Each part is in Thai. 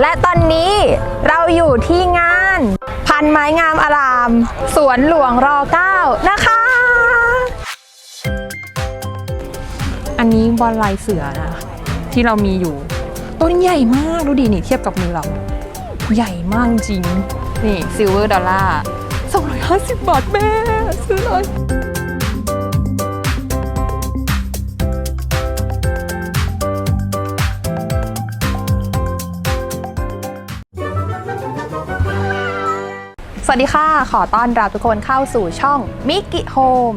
และตอนนี้เราอยู่ที่งาน พันไม้งามอาราม สวนหลวงรอ9นะคะ อันนี้บอลลายเสือนะ ที่เรามีอยู่ต้นใหญ่มาก ดูดินี่เทียบกับมือเรา ใหญ่มากจริง นี่ซิลเวอร์ดอลลาร์250 บาทแม่ ซื้อเลย วัสดีค่ะ ขอต้อนรับทุกคนเข้าสู่ช่องมิกิโฮม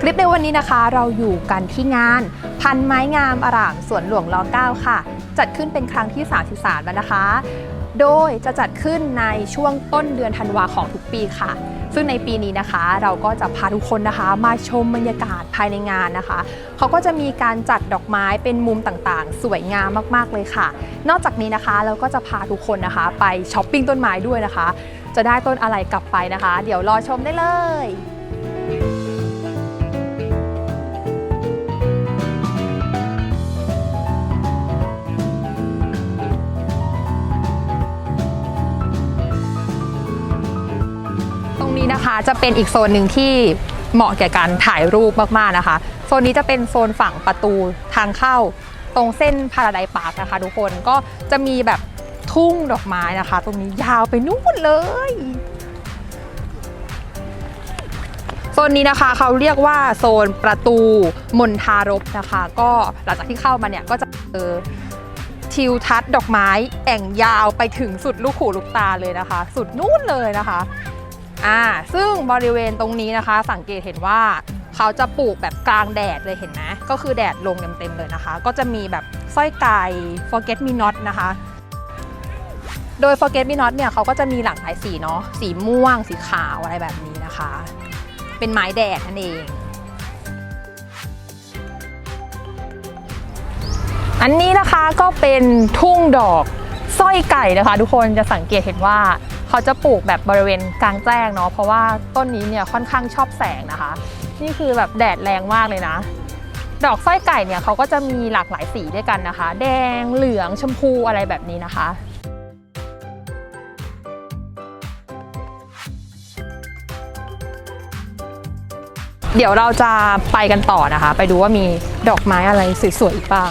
คลิปในวันนี้นะคะ เราอยู่กันที่งาน พันไม้งามอร่ามสวนหลวงร9ค่ะ จัดขึ้นเป็นครั้งที่ 33 แล้วนะคะ โดยจะจัดขึ้นในช่วงต้นเดือนธันวาของทุกปีค่ะ ซึ่งในปีนี้นะคะ เราก็จะพาทุกคนนะคะ มาชมบรรยากาศภายในงานนะคะ เขาก็จะมีการจัดดอกไม้เป็นมุมต่างๆ สวยงามมากๆเลยค่ะ นอกจากนี้นะคะเราก็จะพาทุกคนนะคะ ไปช้อปปิ้งต้นไม้ด้วยนะคะ จะได้ต้นอะไรกลับไปนะคะ เดี๋ยวรอชมได้เลยตรงนี้นะคะจะเป็นอีกโซนหนึ่งที่เหมาะแก่การถ่ายรูปมากๆนะคะ โซนนี้จะเป็นโซนฝั่งประตูทางเข้าตรงเส้นพาราไดปาร์คนะคะทุกคนก็จะมีแบบ ทุ่งดอกไม้นะคะ ตรงนี้ยาวไปนู่นเลยโซนนี้นะคะเขาเรียกว่าโซนประตูมณฑารบนะคะ ก็หลังจากที่เข้ามาเนี่ยก็จะเจอทิวทัศน์ดอกไม้แอ่งยาวไปถึงสุดลูกหูลูกตาเลยนะคะ สุดนู่นเลยนะคะอ่าซึ่งบริเวณตรงนี้นะคะ สังเกตเห็นว่าเขาจะปลูกแบบกลางแดดเลยเห็นไหมก็คือแดดลงเต็มๆเลยนะคะ ก็จะมีแบบสร้อยไก่ forget me not นะคะ โดย forget me not เนี่ยเขาก็จะมีหลากหลายสีเนาะสีม่วง สีขาวอะไรแบบนี้นะคะ เป็นไม้แดดนั่นเอง อันนี้นะคะก็เป็นทุ่งดอกสร้อยไก่นะคะ ทุกคนจะสังเกตเห็นว่าเขาจะปลูกแบบบริเวณกลางแจ้งเนาะเพราะว่าต้นนี้เนี่ยค่อนข้างชอบแสงนะคะ นี่คือแบบแดดแรงมากเลยนะ ดอกสร้อยไก่เนี่ยเขาก็จะมีหลากหลายสีด้วยกันนะคะ แดงเหลืองชมพูอะไรแบบนี้นะคะ เดี๋ยวเราจะไปกันต่อนะคะ ไปดูว่ามีดอกไม้อะไรสวยๆอีกบ้าง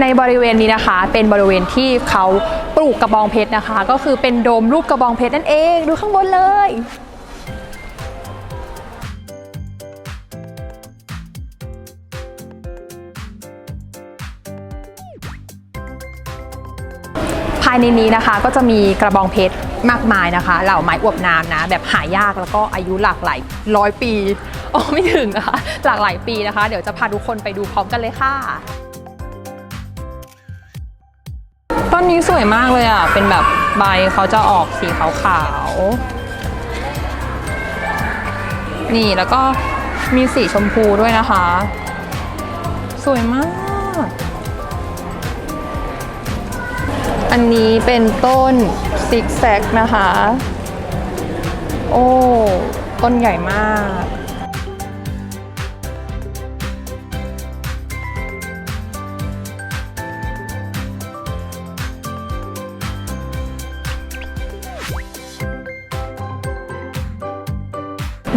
ในบริเวณนี้นะคะ เป็นบริเวณที่เขาปลูกกระบองเพชรนะคะ ก็คือเป็นโดมรูปกระบองเพชรนั่นเอง ดูข้างบนเลยภายในนี้นะคะก็จะมีกระบองเพชรมากมายนะคะ เหล่าไม้อวบน้ำนะ แบบหายากแล้วก็อายุหลากหลายร้อยปีอ๋อไม่ถึงนะคะ หลากหลายปีนะคะ เดี๋ยวจะพาทุกคนไปดูพร้อมกันเลยค่ะ นนี้สวยมากเลยอะ เป็นแบบใบเขาจะออกสีขาวๆ นี่แล้วก็มีสีชมพูด้วยนะคะ สวยมาก อันนี้เป็นต้นซิกแซกนะคะ โอ้ ต้นใหญ่มาก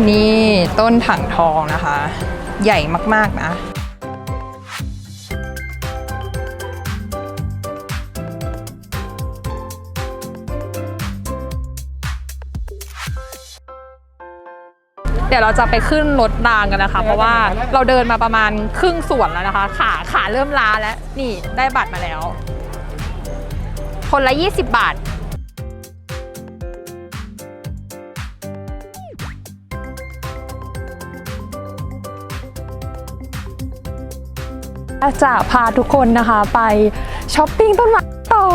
นี่ต้นถังทองนะคะ ใหญ่มาก ๆ นะเดี๋ยวเราจะไปขึ้นรถรางกันนะคะ เพราะว่าเราเดินมาประมาณครึ่งส่วนแล้วนะคะ ขาขาเริ่มล้าแล้ว นี่ได้บัตรมาแล้ว คนละ 20 บาท จะพาทุกคนนะคะไปช้อปปิ้งต้นไม้ต่อ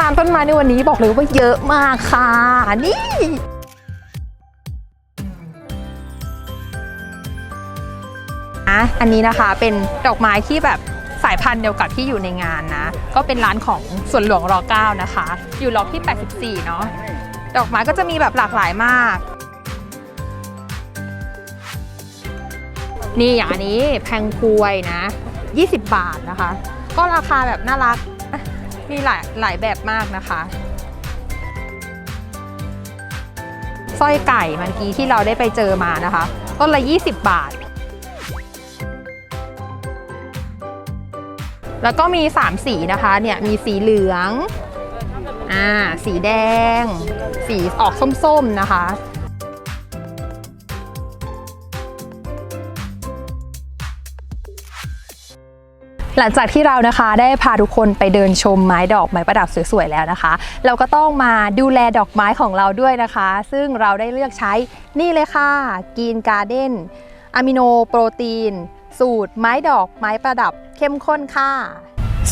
ร้านต้นไม้ในวันนี้บอกเลยว่าเยอะมากค่ะ นี่อะอันนี้นะคะเป็นดอกไม้ที่แบบสายพันธุ์เดียวกับที่อยู่ในงานนะ ก็เป็นร้านของส่วนหลวงรอ9นะคะ อยู่ล็อกที่ 84 เนาะดอกไม้ก็จะมีแบบหลากหลายมาก นี่อย่างอันนี้แพงพวยนะ 20 บาทนะคะ ก็ราคาแบบน่ารัก มีหลายหลายแบบมากนะคะสร้อยไก่เมื่อกี้ที่เราได้ไปเจอมานะคะ ต้นละ 20 บาท แล้วก็มี 3 สีนะคะเนี่ยมีสีเหลืองอ่าสีแดง สีออกส้มๆนะคะ หลังจากที่เรานะคะได้พาทุกคนไปเดินชมไม้ดอกไม้ประดับสวยๆแล้วนะคะ เราก็ต้องมาดูแลดอกไม้ของเราด้วยนะคะ ซึ่งเราได้เลือกใช้นี่เลยค่ะกีนการ์เด้นอะมิโนโปรตีน สูตรไม้ดอกไม้ประดับเข้มข้นค่ะ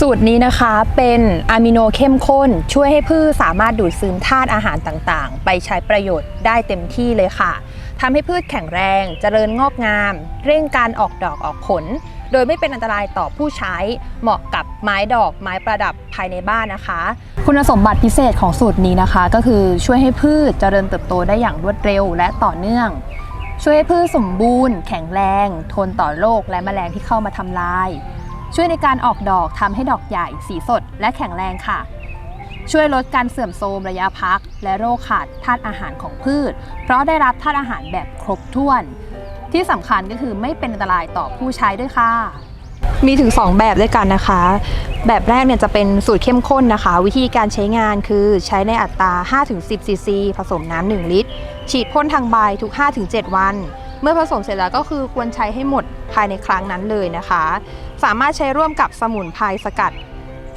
สูตรนี้นะคะเป็นอะมิโนเข้มข้น ช่วยให้พืชสามารถดูดซึมธาตุอาหารต่างๆ ไปใช้ประโยชน์ได้เต็มที่เลยค่ะทำให้พืชแข็งแรง เจริญงอกงาม เร่งการออกดอกออกผล โดยไม่เป็นอันตรายต่อผู้ใช้เหมาะกับไม้ดอกไม้ประดับภายในบ้านนะคะ คุณสมบัติพิเศษของสูตรนี้นะคะ ก็คือช่วยให้พืชเจริญเติบโตได้อย่างรวดเร็วและต่อเนื่อง ช่วยให้พืชสมบูรณ์ แข็งแรง ทนต่อโรคและแมลงที่เข้ามาทำลาย ช่วยในการออกดอกทำให้ดอกใหญ่ สีสด และแข็งแรงค่ะช่วยลดการเสื่อมโทรมระยะพัก และโรคขาดธาตุอาหารของพืช เพราะได้รับธาตุอาหารแบบครบถ้วน ที่สำคัญก็คือไม่เป็นอันตรายต่อผู้ใช้ด้วยค่ะ มีถึง 2 แบบด้วยกันนะคะ แบบแรกเนี่ยจะเป็นสูตรเข้มข้นนะคะ วิธีการใช้งานคือใช้ในอัตรา 5-10 ซีซี ผสมน้ำ1ลิตร ฉีดพ่นทางใบทุก 5-7 วันเมื่อผสมเสร็จแล้วก็คือควรใช้ให้หมดภายในครั้งนั้นเลยนะคะ สามารถใช้ร่วมกับสมุนไพรสกัด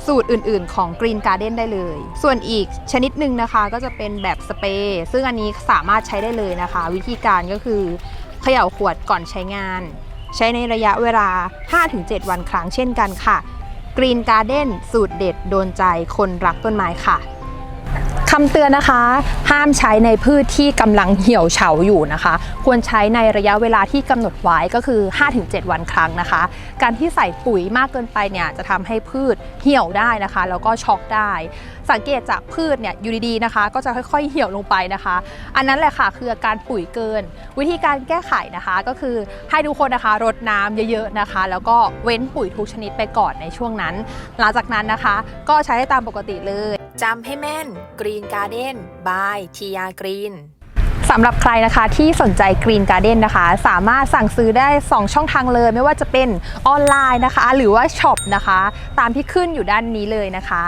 สูตรอื่นๆ ของ Green Garden ได้เลย ส่วนอีกชนิดหนึ่งนะคะก็จะเป็นแบบสเปรย์ซึ่งอันนี้สามารถใช้ได้เลยนะคะ วิธีการก็คือ ขย่าขวดก่อนใช้งาน ใช้ในระยะเวลา 5-7 วันครั้งเช่นกันค่ะ Green Garden สูตรเด็ดโดนใจคนรักต้นไม้ค่ะ คำเตือนนะคะ ห้ามใช้ในพืชที่กำลังเหี่ยวเฉาอยู่นะคะ ควรใช้ในระยะเวลาที่กำหนดไว้ก็คือ 5-7 วันครั้งนะคะ การที่ใส่ปุ๋ยมากเกินไปเนี่ยจะทำให้พืชเหี่ยวได้นะคะ แล้วก็ช็อกได้ สังเกตจากพืชเนี่ยอยู่ดีๆนะคะ ก็จะค่อยๆเหี่ยวลงไปนะคะ อันนั้นแหละค่ะคืออาการปุ๋ยเกิน วิธีการแก้ไขนะคะก็คือให้ทุกคนนะคะรดน้ำเยอะๆนะคะ แล้วก็เว้นปุ๋ยทุกชนิดไปก่อนในช่วงนั้น หลังจากนั้นนะคะ ก็ใช้ตามปกติเลย จำให้แม่น Green Garden by ทียากรีนสำหรับใครนะคะที่สนใจ Green Garden นะคะ สามารถสั่งซื้อได้ 2 ช่องทางเลย ไม่ว่าจะเป็นออนไลน์นะคะ หรือว่าช็อปนะคะ ตามที่ขึ้นอยู่ด้านนี้เลยนะคะ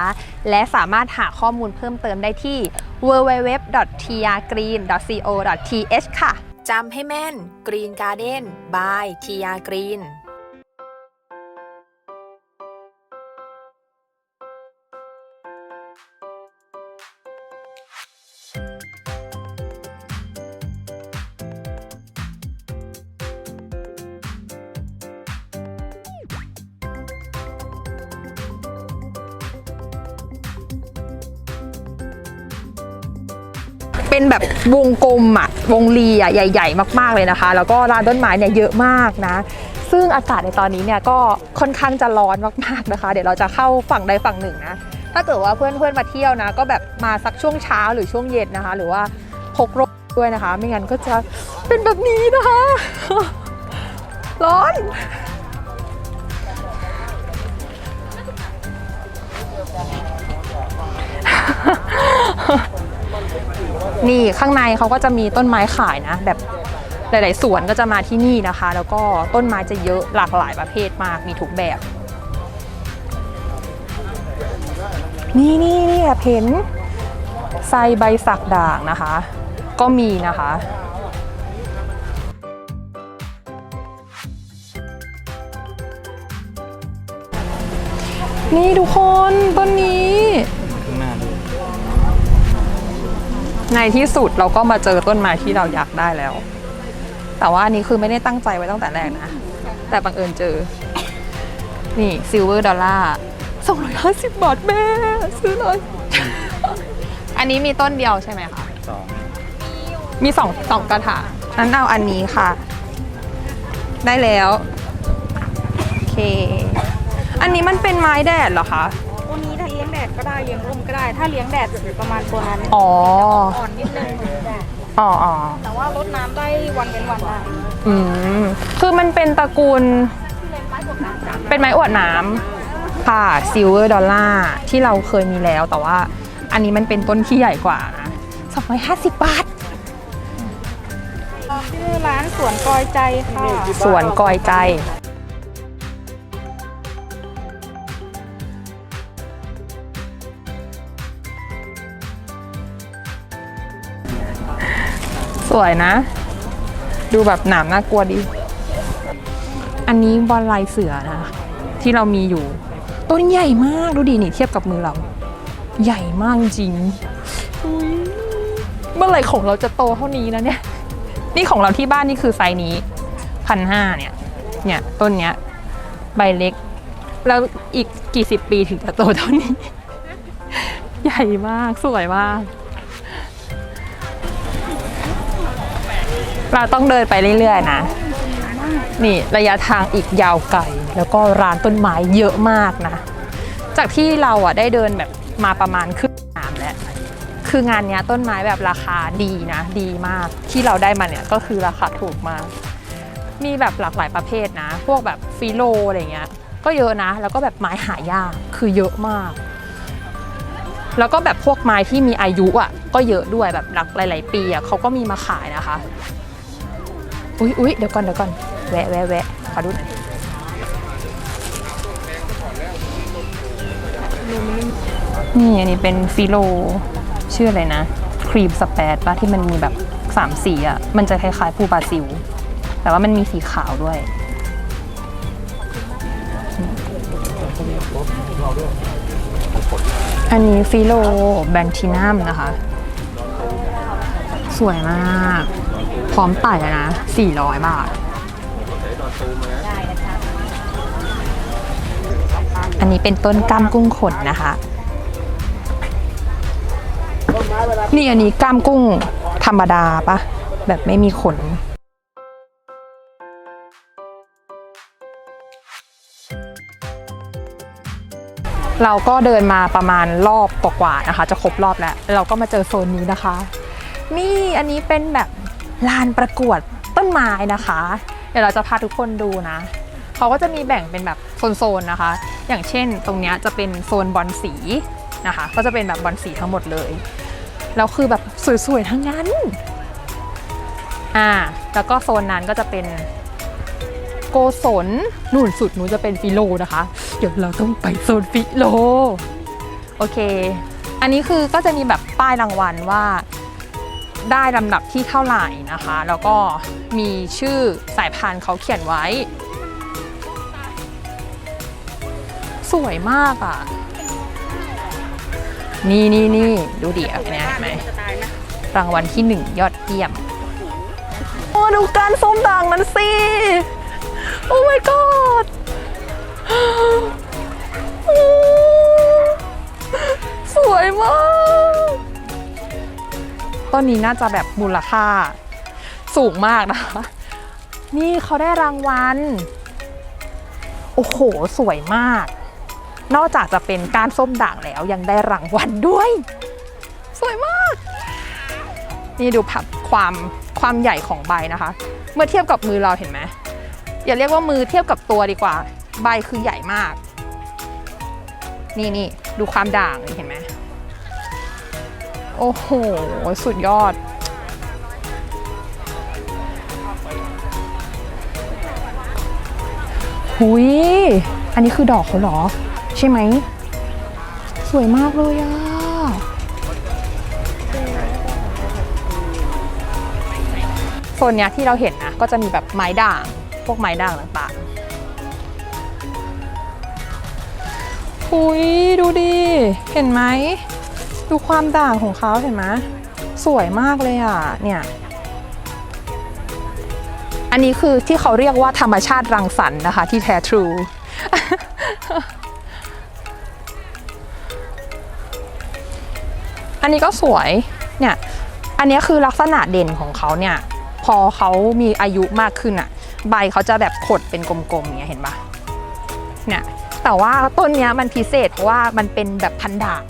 และสามารถหาข้อมูลเพิ่มเติมได้ที่ www.tiagreen.co.th ค่ะจำให้แม่น Green Garden by ทีย เป็นแบบวงกลมอะวงรีอะใหญ่ ๆ มากๆเลยนะคะ แล้วก็ร้านต้นไม้เนี่ยเยอะมากนะ ซึ่งอากาศในตอนนี้เนี่ยก็ค่อนข้างจะร้อนมากๆนะคะ เดี๋ยวเราจะเข้าฝั่งใดฝั่งหนึ่งนะถ้าเกิดว่าเพื่อนๆมาเที่ยวนะ ก็แบบมาสักช่วงเช้าหรือช่วงเย็นนะคะ หรือว่าพกร่มด้วยนะคะ ไม่งั้นก็จะเป็นแบบนี้นะคะ ร้อน นี่ข้างในเขาก็จะมีต้นไม้ขายนะ แบบหลาย ๆ สวนก็จะมาที่นี่นะคะ แล้วก็ต้นไม้จะเยอะหลากหลายประเภทมากมีทุกแบบ นี่นี่นี่แอบเห็นไซใบสักด่างนะคะ ก็มีนะคะนี่ทุกคนต้นนี้ ในที่สุดเราก็มาเจอต้นไม้ที่เราอยากได้แล้ว แต่ว่าอันนี้คือไม่ได้ตั้งใจไว้ตั้งแต่แรกนะ แต่บังเอิญเจอ นี่ซิลเวอร์ดอลลาร์สองร้อยห้าสิบบาทแม่ ซื้อเลย อันนี้มีต้นเดียวใช่ไหมคะสองมีสองสองกระถางนั้นเอาอันนี้ค่ะ ได้แล้ว โอเค อันนี้มันเป็นไม้แดดเหรอคะ เลี้ยงร่มก็ได้ ถ้าเลี้ยงแดดจะประมาณตัวนั้นอ๋อ อ่อนนิดนึงอ๋ออ๋อแต่ว่ารดน้ำได้วันเป็นวันได้อืม คือมันเป็นตระกูล เป็นไม้อวดน้ำค่ะซิลเวอร์ดอลลาร์ที่เราเคยมีแล้ว แต่ว่า อันนี้มันเป็นต้นที่ใหญ่กว่านะ250 บาท ชื่อร้านสวนกอยใจค่ะ สวนกอยใจ สวยนะ ดูแบบหนามน่ากลัวดี อันนี้บอลลายเสือนะ ที่เรามีอยู่ ต้นใหญ่มากดูดินี่เทียบกับมือเรา ใหญ่มากจริงเมื่อไหร่ของเราจะโตเท่านี้นะเนี่ย นี่ของเราที่บ้านนี่คือไซส์นี้พันห้าเนี่ย เนี่ยต้นเนี้ย ใบเล็ก แล้วอีกกี่สิบปีถึงจะโตเท่านี้ ใหญ่มากสวยมาก เราต้องเดินไปเรื่อยๆนะ นี่ระยะทางอีกยาวไกล แล้วก็ร้านต้นไม้เยอะมากนะ จากที่เราอะได้เดินแบบมาประมาณครึ่งสนามแล้ว คืองานนี้ต้นไม้แบบราคาดีนะ ดีมากที่เราได้มาเนี่ยก็คือราคาถูกมาก มีแบบหลากหลายประเภทนะ พวกแบบฟิโลอะไรเงี้ย ก็เยอะนะ แล้วก็แบบไม้หายากคือเยอะมาก แล้วก็แบบพวกไม้ที่มีอายุอะก็เยอะด้วยแบบหลักหลาย ๆ ปีอะเขาก็มีมาขายนะคะ อุ๊ยอุ๊ยเดี๋ยวก่อนเดี๋ยวก่อนแวะแวะแวะขอดูหน่อยนี่อันนี้เป็นฟิโลชื่ออะไรนะ ครีมสเปดปะที่มันมีแบบสามสีอะ มันจะคล้ายๆปูบาซิล แต่ว่ามันมีสีขาวด้วย อันนี้ฟิโลแบนทินัมนะคะ สวยมาก ร้อมไต่อะนะ 400 บาท อันนี้เป็นต้นก้ามกุ้งขนนะคะ นี่อันนี้ก้ามกุ้งธรรมดาปะแบบไม่มีขนเราก็เดินมาประมาณรอบกว่าๆนะคะ จะครบรอบแล้ว เราก็มาเจอโซนนี้นะคะ นี่อันนี้เป็นแบบ ลานประกวดต้นไม้นะคะ เดี๋ยวเราจะพาทุกคนดูนะเขาก็จะมีแบ่งเป็นแบบโซนๆนะคะ อย่างเช่นตรงนี้จะเป็นโซนบอลสีนะคะ ก็จะเป็นแบบบอลสีทั้งหมดเลยแล้วคือแบบสวยๆทั้งนั้นอ่าแล้วก็โซนนั้นก็จะเป็นโกศลนู่นสุดนู้นจะเป็นฟิโลนะคะ เดี๋ยวเราต้องไปโซนฟิโลโอเค อันนี้คือก็จะมีแบบป้ายรางวัลว่า ได้ลำดับที่เท่าไหร่นะคะ แล้วก็มีชื่อสายพันธุ์เขาเขียนไว้ สวยมากอะ นี่นี่นี่ดูดิอันเนี้ยเห็นไหมรางวัลที่หนึ่งยอดเยี่ยม โอ้ดูการส้มด่างนั้นสิ โอ้ my god ส ต้นนี้น่าจะแบบมูลค่าสูงมากนะคะ นี่เขาได้รางวัล โอ้โห สวยมาก นอกจากจะเป็นการส้มด่างแล้วยังได้รางวัลด้วย สวยมาก นี่ดูผับความความใหญ่ของใบนะคะ เมื่อเทียบกับมือเราเห็นไหมอย่าเรียกว่ามือเทียบกับตัวดีกว่า ใบคือใหญ่มาก นี่นี่ดูความด่างเห็นไหม โอ้โห สุดยอด หุย อันนี้คือดอกเขาหรอ ใช่ไหม สวยมากเลยอะโซนเนี้ยที่เราเห็นนะ ก็จะมีแบบไม้ด่าง พวกไม้ด่างต่างๆหุย ดูดิ เห็นไหม ดูความด่างของเขาเห็นไหมสวยมากเลยอะ เนี่ย อันนี้คือที่เขาเรียกว่าธรรมชาติรังสรรค์นะคะ ที่แท้ทรู อันนี้ก็สวย เนี่ย อันนี้คือลักษณะเด่นของเขาเนี่ย พอเขามีอายุมากขึ้นอะใบเขาจะแบบขดเป็นกลมๆอย่างเงี้ยเห็นปะเนี่ย แต่ว่าต้นเนี้ยมันพิเศษเพราะว่ามันเป็นแบบพันด่าง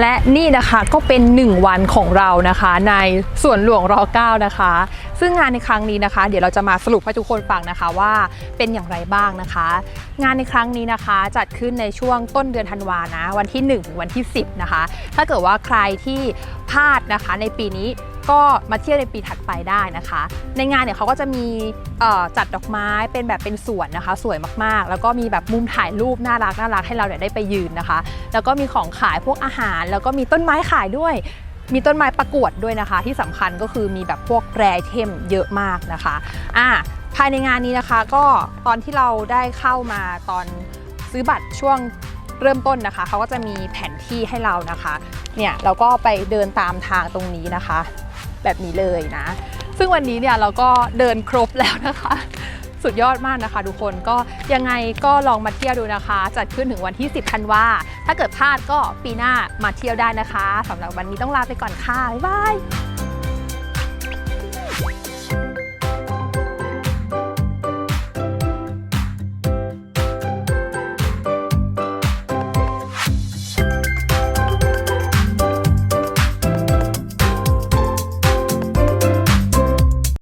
และนี่นะคะก็เป็น 1 วันของเรานะคะ ในสวนหลวงร9นะคะ ซึ่งงานในครั้งนี้นะคะ เดี๋ยวเราจะมาสรุปให้ทุกคนฟังนะคะว่าเป็นอย่างไรบ้างนะคะ งานในครั้งนี้นะคะจัดขึ้นในช่วงต้นเดือนธันวานะวันที่1ถึงวันที่ 10 นะคะ ถ้าเกิดว่าใครที่พลาดนะคะในปีนี้ ก็มาเที่ยวในปีถัดไปได้นะคะ ในงานเนี่ยเขาก็จะมีจัดดอกไม้เป็นแบบเป็นสวนนะคะ สวยมากๆ แล้วก็มีแบบมุมถ่ายรูปน่ารักน่ารักให้เราเนี่ยได้ไปยืนนะคะ แล้วก็มีของขายพวกอาหาร แล้วก็มีต้นไม้ขายด้วยมีต้นไม้ประกวดด้วยนะคะ ที่สำคัญก็คือมีแบบพวกแรไอเทมเยอะมากนะคะอ่าภายในงานนี้นะคะก็ตอนที่เราได้เข้ามาตอนซื้อบัตรช่วงเริ่มต้นนะคะเขาก็จะมีแผนที่ให้เรานะคะเนี่ยเราก็ไปเดินตามทางตรงนี้นะคะ แบบนี้เลยนะ ซึ่งวันนี้เนี่ยเราก็เดินครบแล้วนะคะ สุดยอดมากนะคะ ทุกคนก็ยังไงก็ลองมาเที่ยวดูนะคะ จัดขึ้นถึงวันที่ 10ธันวาถ้าเกิดพลาดก็ปีหน้ามาเที่ยวได้นะคะสำหรับวันนี้ต้องลาไปก่อนค่ะบ๊ายบาย